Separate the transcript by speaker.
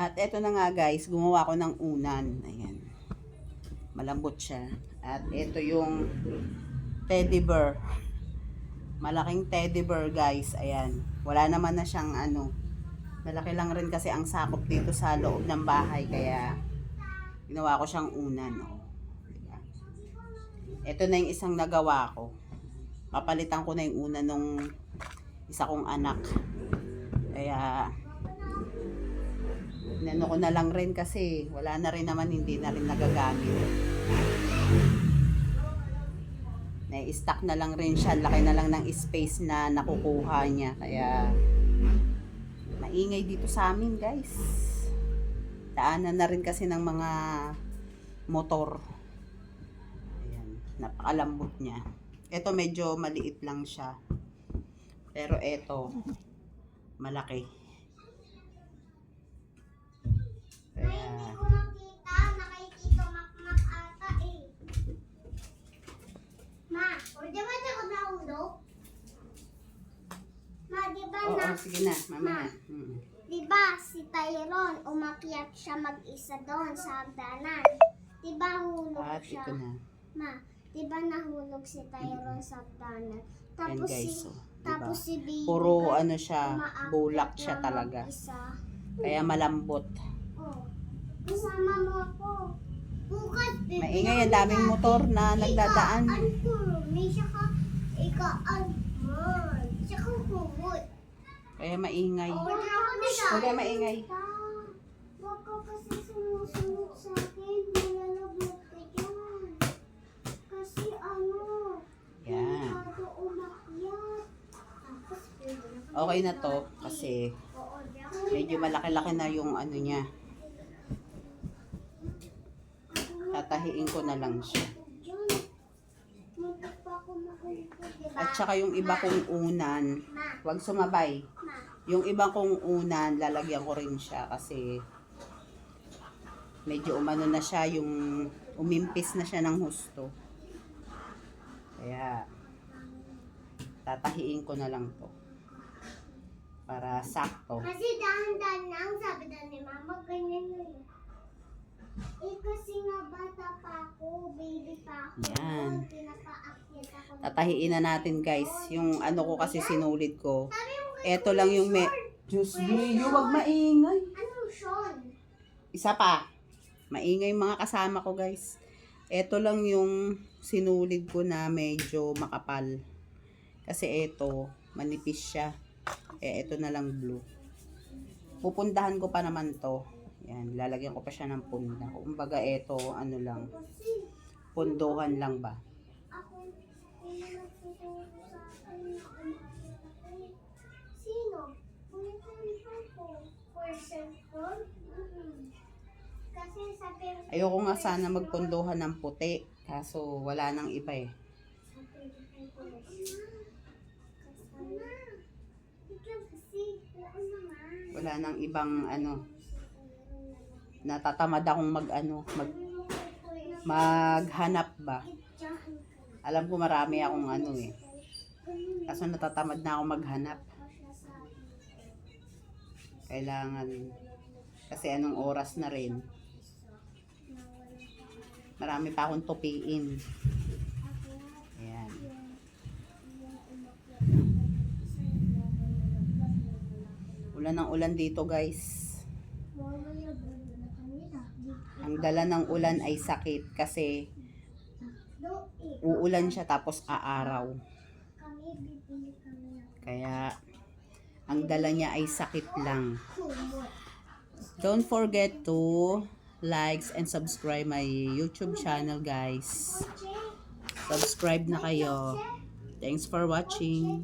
Speaker 1: At eto na nga guys, gumawa ko ng unan. Ayan. Malambot siya. At eto yung teddy bear. Malaking teddy bear guys. Ayan. Wala naman na siyang ano. Malaki lang rin kasi ang sakop dito sa loob ng bahay. Kaya ginawa ko siyang unan. Oh. Diba? Ito na yung isang nagawa ko. Papalitan ko na yung una nung isa kong anak. Kaya Inano ko na lang rin kasi wala na rin naman, hindi na rin nagagamit. Nai-stack na lang rin siya. Laki na lang ng space na nakukuha niya. Kaya maingay dito sa amin guys. Daanan na rin kasi ng mga motor. Ayan, napakalambot niya. Ito medyo maliit lang siya. Pero ito, malaki.
Speaker 2: Na,
Speaker 1: sige na, mamaya. Mm.
Speaker 2: di ba si Tyron umakyat siya mag-isa doon sa hagdanan? Di ba hulog
Speaker 1: At
Speaker 2: siya?
Speaker 1: ito na.
Speaker 2: Ma, di ba nahulog si Tyron sa hagdanan? Tapos
Speaker 1: guys,
Speaker 2: si,
Speaker 1: oh, diba?
Speaker 2: tapos si Baby
Speaker 1: Puro ano siya, bulak siya talaga.
Speaker 2: mag-isa.
Speaker 1: Kaya malambot.
Speaker 2: Oh, kasama mo ako. Bukas, baby,
Speaker 1: Maingay, ang daming motor na nagdadaan.
Speaker 2: Ikaan ko. May saka, ikaan mo. Saka kumot.
Speaker 1: Kaya maingay.
Speaker 2: Huwag
Speaker 1: Huwag kayo maingay.
Speaker 2: Huwag ka kasi sumusunod sa akin. Malalaglag ka dyan. Kasi ano,
Speaker 1: Yan. Okay na to kasi medyo malaki-laki na yung ano niya. Tatahiin ko na lang siya. At saka yung iba kong unan,
Speaker 2: Ma,
Speaker 1: wag sumabay. Yung iba kong unan, lalagyan ko rin siya kasi medyo umano na siya yung umimpis na siya ng husto. Kaya tatahiin ko na lang to para sakto.
Speaker 2: Kasi dahan-dahan lang, sabi daw ni mama, ganyan yun. Eh kasi nga bata pa ako, baby pa ako.
Speaker 1: Yan.
Speaker 2: Pinapaakyat ako.
Speaker 1: Tatahiin na natin guys. Yung ano ko kasi sinulid ko.
Speaker 2: Sabi
Speaker 1: Eto lang yung me... Diyos Dio, wag maingay.
Speaker 2: Anong Sean?
Speaker 1: Isa pa. Maingay yung mga kasama ko guys. Ito lang yung sinulid ko na medyo makapal. Kasi ito, manipis siya. Eh, ito na lang blue. Pupundahan ko pa naman to. Yan, lalagyan ko pa siya ng punda. Kumbaga ito, ano lang,
Speaker 2: Kasi
Speaker 1: punduhan lang ba.
Speaker 2: ako. Sino? Kuya cellphone ko. For cellphone? Mm-mm. Kasi sabi
Speaker 1: Ayoko nga sana magpunduhan ng puti. Kaso wala nang iba eh. Wala nang ibang ano. Natatamad akong mag ano, mag maghanap ba. Alam ko marami akong ano eh. Kaso natatamad na akong maghanap. Kailangan kasi anong oras na rin. Marami pa akong tupiin. Ayan. Ulan ng ulan dito guys. Ang dala ng ulan ay sakit kasi uulan siya tapos aaraw. Kaya ang dala niya ay sakit lang. Don't forget to likes and subscribe my YouTube channel guys. Subscribe na kayo. Thanks for watching.